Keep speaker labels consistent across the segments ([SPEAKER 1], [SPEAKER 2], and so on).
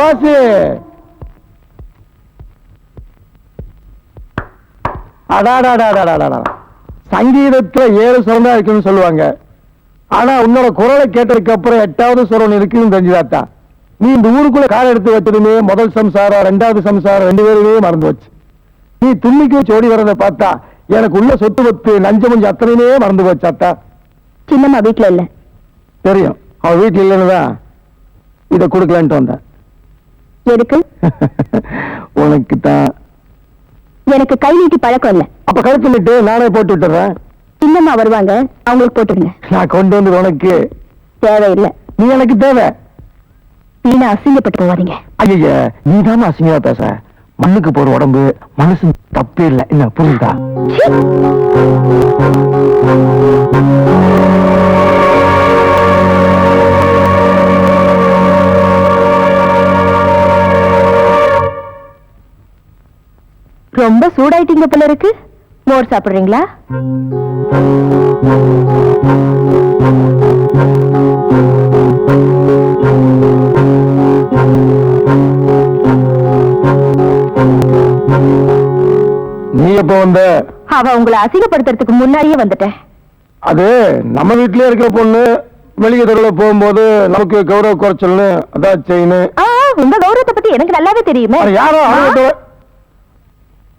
[SPEAKER 1] சபாசு அடாடாடாடாடாடா சங்கீதத்துல ஏழு சுரம் இருக்குன்னு சொல்லுவாங்க. ஆனா உன்னோட குரலை கேட்டதுக்கு அப்புறம் எட்டாவது சுரம் இருக்குன்னு தெரிஞ்சுதாத்தா. நீ இந்த ஊருக்குள்ள கால் எடுத்து வச்சதுமே முதல் சம்சாரம் ரெண்டாவது சம்சாரம் ரெண்டு பேருமே மறந்து வச்சு நீ துண்ணிக்கு வச்சு ஓடி வரதை பார்த்தா எனக்கு உள்ள சொத்து வத்து நஞ்சு மஞ்சு அத்தனையுமே மறந்து போச்சாத்தா
[SPEAKER 2] சின்னம்மா வீட்டுல இல்ல.
[SPEAKER 1] தெரியும். அவ வீட்டுல இல்லைன்னு தான் இதை கொடுக்கலான்ட்டு வந்தேன்.
[SPEAKER 2] எதுக்கு?
[SPEAKER 1] உனக்கு தான்
[SPEAKER 2] எனக்கு கை நீட்டி பழக்கம் இல்ல.
[SPEAKER 1] அப்ப கழுத்து நிட்டு நானே போட்டு விட்டுறேன்.
[SPEAKER 2] சின்னம்மா வருவாங்க? அவங்களுக்கு போட்டுருங்க.
[SPEAKER 1] நான் கொண்டு வந்து உனக்கு.
[SPEAKER 2] தேவையில்லை.
[SPEAKER 1] நீ எனக்கு தேவை.
[SPEAKER 2] வீணா அசிங்கப்பட்டு போவாதீங்க
[SPEAKER 1] ஐய நீ தான் அசிங்கமா பேச மண்ணுக்கு போற உடம்பு மனசு தப்பே இல்லை. என்ன புரியுதா?
[SPEAKER 2] ரொம்ப சூடாயிட்டீங்க போல இருக்கு. மோர் சாப்பிடுறீங்களா?
[SPEAKER 1] நீ எப்ப வந்த?
[SPEAKER 2] அவ உங்களை அசிங்கப்படுத்துறதுக்கு முன்னாடியே வந்துட்டேன்.
[SPEAKER 1] அது நம்ம வீட்லயே இருக்கிற பொண்ணு வெளியே தெருவில் போகும்போது நமக்கு கௌரவ குறைச்சல்னு அதான் செயின்.
[SPEAKER 2] உங்க கௌரவத்தை பத்தி எனக்கு நல்லாவே தெரியுமே.
[SPEAKER 1] யாரோ அவங்க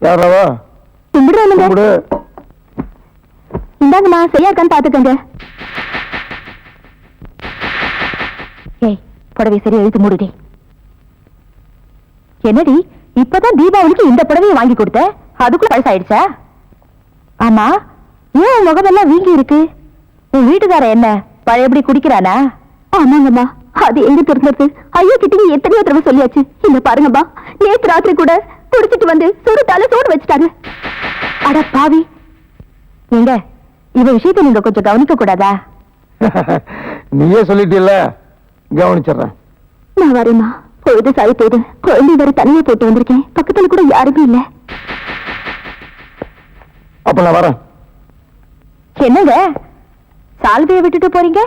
[SPEAKER 1] யாராவா? கும்பிடு
[SPEAKER 2] இந்தாங்கம்மா சரியா இருக்கான்னு பாத்துக்கங்க ஏய் புடவை சரியா இழுத்து மூடுடி. என்னடி இப்பதான் தீபாவளிக்கு இந்த புடவையை வாங்கி கொடுத்த? அதுக்குள்ள பழசாயிடுச்சா ஆமா ஏன் முகமெல்லாம் வீங்கி இருக்கு? உன் வீட்டுக்கார என்ன பழையபடி குடிக்கிறானா? ஆமாங்கம்மா அது எங்க தெரிஞ்சது ஐயா கிட்ட எத்தனையோ தடவை சொல்லியாச்சு. இந்த பாருங்கம்மா நேத்து ராத்திரி கூட குடிச்சிட்டு வந்து சுருட்டால சோடு வச்சுட்டாங்க. அட பாவி. எங்க இவ விஷயத்தை நீங்க கொஞ்சம் கவனிக்க கூடாதா?
[SPEAKER 1] நீயே சொல்லிட்டீல்ல? கவனிச்சிடுறேன்.
[SPEAKER 2] நான் வரேம்மா. பொழுது சாய் போகுது குழந்தை வேற தனியா போட்டு வந்திருக்கேன். பக்கத்துல கூட யாருமே இல்ல.
[SPEAKER 1] அப்ப நான் வரேன்.
[SPEAKER 2] என்னங்க? சால்வையை விட்டுட்டு போறீங்க?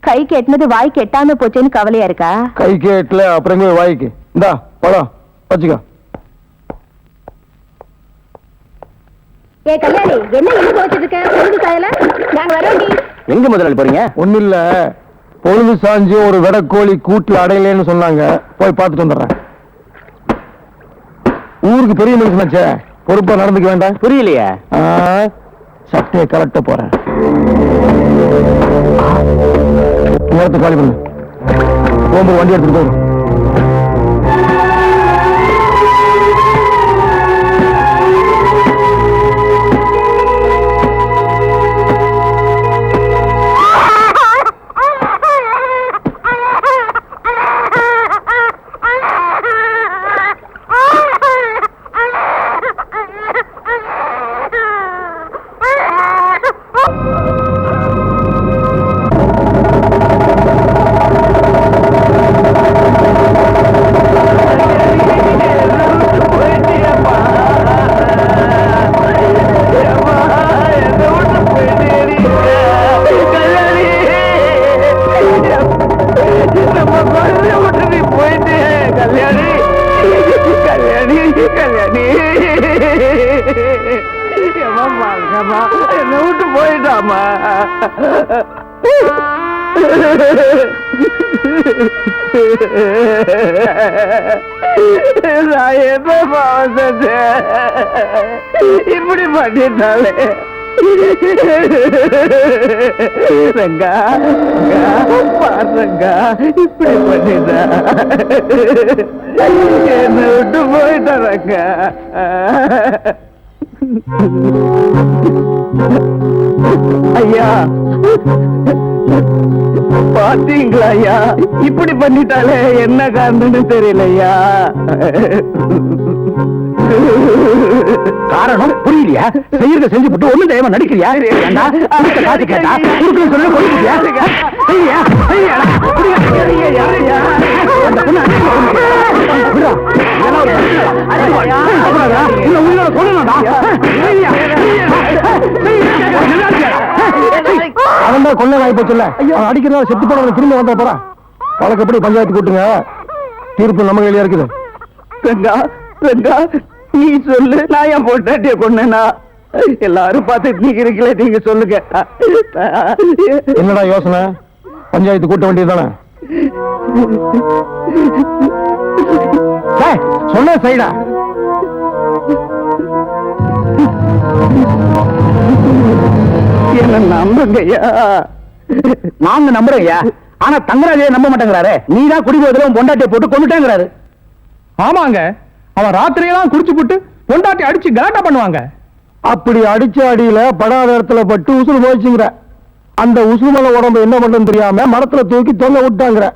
[SPEAKER 2] கை கெட்டினது வாய் கெட்டாம போச்சேன்னு கவலையா இருக்கா?
[SPEAKER 1] கை கேட்ல அப்புறம் வாய்க்கு? இந்தா பழம் வச்சுக்கோ.
[SPEAKER 2] ஏ கல்யாணி என்ன இழுத்து வச்சிட்டு இருக்க? பொழுது சாயல? நாங்க வரோண்டி
[SPEAKER 3] எங்க முதலாளி போறீங்க?
[SPEAKER 1] ஒண்ணு இல்ல பொழுது சாஞ்சு ஒரு வெடக்கோழி கூட்டுல அடையலைன்னு சொன்னாங்க. போய் பார்த்துட்டு வந்துடுறேன். ஊருக்கு பெரிய மனுஷனாச்சே பொறுப்பா நடந்துக்க வேண்டாம்.
[SPEAKER 3] புரியலையே.
[SPEAKER 1] சட்டையை கரெக்டா போறேன். நேரத்தை காலி பண்ணு. போகும்போது வண்டி எடுத்துட்டு போகும்
[SPEAKER 3] நான் என்ன பாவம் இப்படி பண்ணிட்டாலே? ரங்கா பாருங்க இப்படி பண்ணிட்டா? என்ன விட்டு போயிட்டாரங்க ஐயா. பாத்தீங்களா ஐயா? இப்படி பண்ணிட்டாலே என்ன காரணம்னு தெரியலையா?
[SPEAKER 1] காரணம் புரியலையா? செய்யறத செஞ்சு போட்டு ஒண்ணும் தெய்வம் நடிக்கிறியா? காசு கேட்டா? கொடுக்கணும் சொல்ல கொடுக்கிறியா செய்யா செய்யா. அவன் தான் கொள்ள வாய்ப்பு சொல்ல. அடிக்கிறதா செத்து போனவன் திரும்ப வந்த போறான் வழக்கப்படி பஞ்சாயத்து கூட்டுங்க? தீர்ப்பு நம்ம கையில இருக்குது.
[SPEAKER 3] நீ சொல்லு நான் என் பொண்டாட்டிய கொண்டேனா எல்லாரும் பார்த்துட்டு நிக்கிறீங்களே நீங்க சொல்லுங்க.
[SPEAKER 1] என்னடா யோசனை? பஞ்சாயத்து கூட்ட வேண்டியதுதானே? டேய், சொன்ன சைடா.
[SPEAKER 3] என்ன நம்புங்கய்யா?
[SPEAKER 1] நாங்க நம்புறோம் ஐயா ஆனா தங்கராஜே நம்ப மாட்டேங்கிறாரு. நீ தான் குடிபோதில உன் பொண்டாட்டியை போட்டு கொண்டுட்டேங்கிறாரு
[SPEAKER 4] ஆமாங்க. அவன் ராத்திரியெல்லாம் குடிச்சு போட்டு பொண்டாட்டி அடிச்சு கலாட்டா பண்ணுவாங்க.
[SPEAKER 1] அப்படி அடிச்ச அடியில படாத இடத்துல பட்டு உசுறு போச்சுங்கிற அந்த உசுறு மேல உடம்பு என்ன பண்றதுன்னு தெரியாம மரத்துல தூக்கி தொங்க விட்டாங்கிற.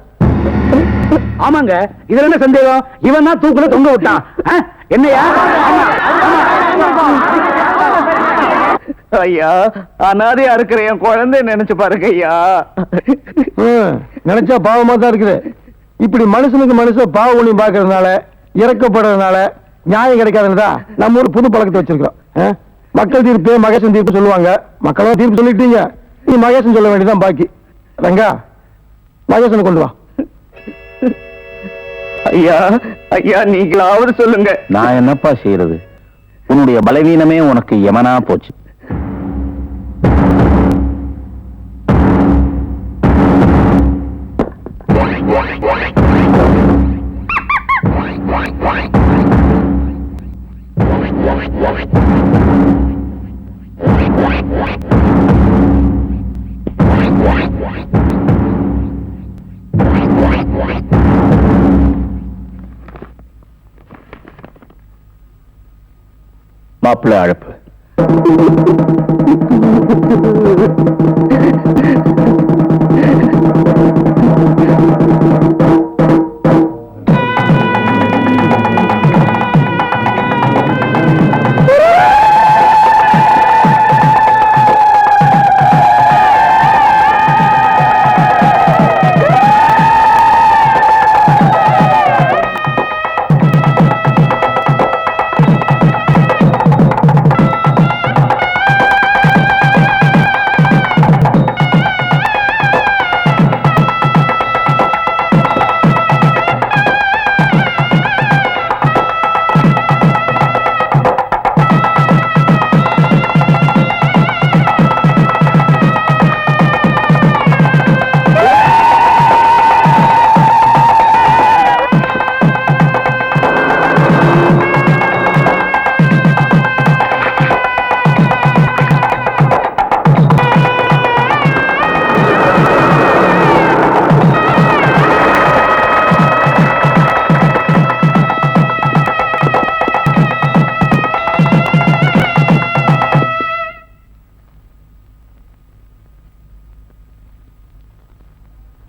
[SPEAKER 4] ஆமாங்க. இதுல என்ன சந்தேகம்? இவன் தான் தூக்குல தொங்க விட்டான். ஆ? என்னையா?
[SPEAKER 3] ஐயா அனாதையா இருக்கிற என் குழந்தை நினைச்சு பாருங்க ஐயா.
[SPEAKER 1] நினைச்சா பாவமா தான் இருக்குது. இப்படி மனுஷனுக்கு மனுஷன் பாவ ஒண்ணி பாக்குறதுனால இறக்கப்படுறதுனால நியாயம் கிடைக்காதுன்றதா நம்ம ஒரு புது பழக்கத்தை வச்சிருக்கோம் ஆ? மக்கள் தீர்ப்பு மகேசன் தீர்ப்பு சொல்லுவாங்க. மக்களும் தீர்ப்பு சொல்லிட்டீங்க நீ மகேசன் சொல்ல வேண்டியதுதான் பாக்கி. ரங்கா மகேசனை கொண்டு வா.
[SPEAKER 3] ஐயா ஐயா நீங்களாவது சொல்லுங்க.
[SPEAKER 5] நான் என்னப்பா செய்யறது? உன்னுடைய பலவீனமே உனக்கு யமனா போச்சு. மாப்பிள்ள அழைப்பு.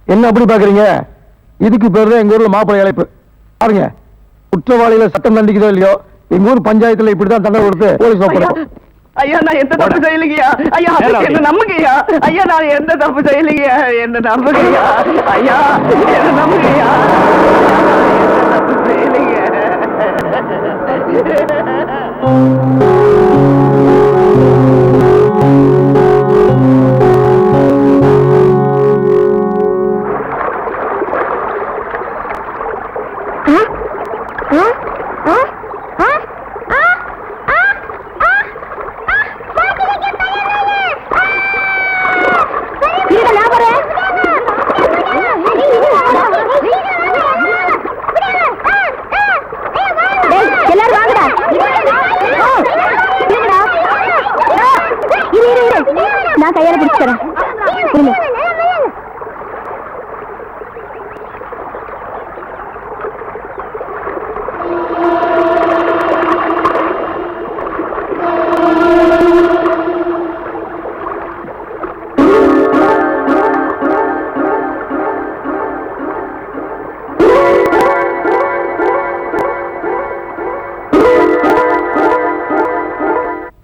[SPEAKER 1] என்ன அப்படி பாக்குறீங்க இதுக்கு பேர் தான் எங்க ஊர்ல மாப்பிள்ளை அழைப்பு. பாருங்க. குற்றவாளிகளை சட்டம் தண்டிக்குதோ இல்லையோ எங்க ஊர் பஞ்சாயத்துல இப்படிதான் தண்டனை கொடுத்து போலீஸ் ஒப்படைப்போம்
[SPEAKER 3] ஐயா நான் எந்த தப்பு செய்யலைங்கய்யா. ஐயா என்ன நம்புங்கய்யா. ஐயா நான் எந்த தப்பு செய்யலைங்கய்யா. என்ன நம்புங்கய்யா. ஐயா என்ன நம்புங்கய்யா. தப்பு செய்யலைங்க.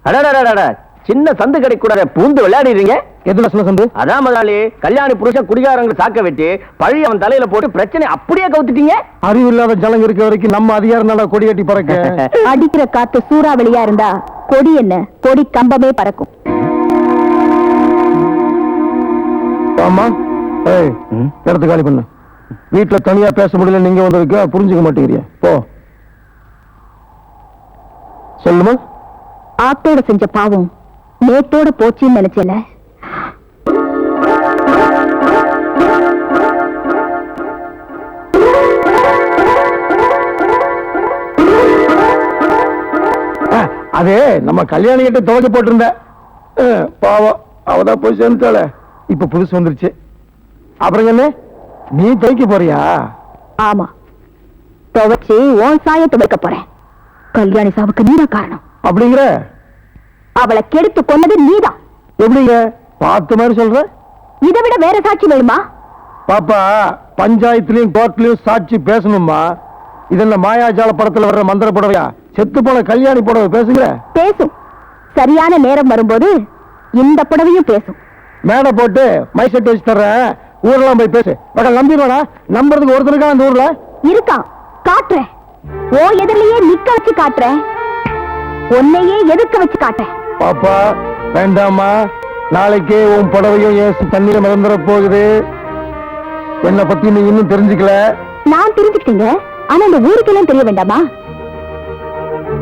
[SPEAKER 5] அடடடடட சின்ன சந்து கிடைக்கூடாத பூந்து விளையாடிடுறீங்க?
[SPEAKER 1] எதுல சின்ன சந்து?
[SPEAKER 5] அதான் முதலாளி கல்யாணி புருஷன் குடிகாரங்களை சாக்க வெட்டி பழி அவன் தலையில போட்டு பிரச்சனை அப்படியே கவுத்துட்டீங்க?
[SPEAKER 1] அறிவு இல்லாத ஜனங்க இருக்க வரைக்கும் நம்ம அதிகாரம் நல்லா கொடி கட்டி பறக்க.
[SPEAKER 2] அடிக்கிற காத்து சூறாவளியா இருந்தா கொடி என்ன? கொடி கம்பமே பறக்கும்.
[SPEAKER 1] ஆமா. ஏய். இடத்து காலி பண்ணு. வீட்டுல தனியா பேச முடியல நீங்க வந்திருக்க புரிஞ்சுக்க மாட்டேங்கிறியா. போ. சொல்லுமா?
[SPEAKER 2] ஆத்தோட செஞ்ச பாவம் நேத்தோட போச்சுன்னு நினைச்சல.
[SPEAKER 1] அது நம்ம கல்யாணி கிட்ட துவைக்க போட்டிருந்த. பாவம். அவதான் போய் சேர்ந்துட்டாள. இப்ப புதுசு வந்துருச்சு. அப்புறம் என்ன? நீ துவைக்க போறியா?
[SPEAKER 2] ஆமா. துவைச்சு உன் சாயத்தை வைக்க போறேன். கல்யாணி சாவுக்கு நீதான் காரணம்.
[SPEAKER 1] அப்படிங்கிற?
[SPEAKER 2] அவளை கெடுத்து கொன்னது நீதான்
[SPEAKER 1] எப்படிங்க? பார்த்த மாதிரி சொல்ற?
[SPEAKER 2] இதை விட வேற சாட்சி வேணுமா?
[SPEAKER 1] பாப்பா பஞ்சாயத்துலயும் கோர்ட்லயும் சாட்சி பேசணுமா? இதென்ன மாயாஜால படத்துல வர்ற மந்திர புடவையா? செத்து போன கல்யாணி புடவை பேசுங்கிற
[SPEAKER 2] பேசும். சரியான நேரம் வரும்போது இந்த புடவையும் பேசும்.
[SPEAKER 1] மேடை போட்டு மை செட் வச்சு தர்றேன். ஊர்லாம் போய் பேசு. பக்கம் நம்பிடுவாடா நம்புறதுக்கு ஒருத்தருக்கா அந்த ஊர்ல?
[SPEAKER 2] இருக்கான். காட்டுறேன். ஓ எதிரிலேயே நிக்க வச்சு காட்டுறேன். உன்னையே எதிர்க்க வச்சு காட்டுறேன்.
[SPEAKER 1] பாப்பா வேண்டாமா நாளைக்கே உன் புடவையும் ஏசு தண்ணீரை மறந்துட போகுது. என்னை பத்தி நீ இன்னும் தெரிஞ்சுக்கல.
[SPEAKER 2] நான் தெரிஞ்சுக்கிட்டீங்க. ஆனா இந்த ஊருக்கெல்லாம் தெரிய வேண்டாமா?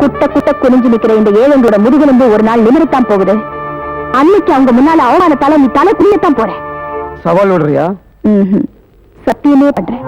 [SPEAKER 2] குட்ட குட்ட குனிஞ்சு நிக்கிற இந்த ஏழங்களோட முதுகெலும்பு ஒரு நாள் நிமிரத்தான் போகுது. அன்னைக்கு அவங்க முன்னால அவமானத்தால நீ தலை குனியத்தான் போற.
[SPEAKER 1] சவால் விடுறியா.
[SPEAKER 2] சத்தியமே பண்றேன்.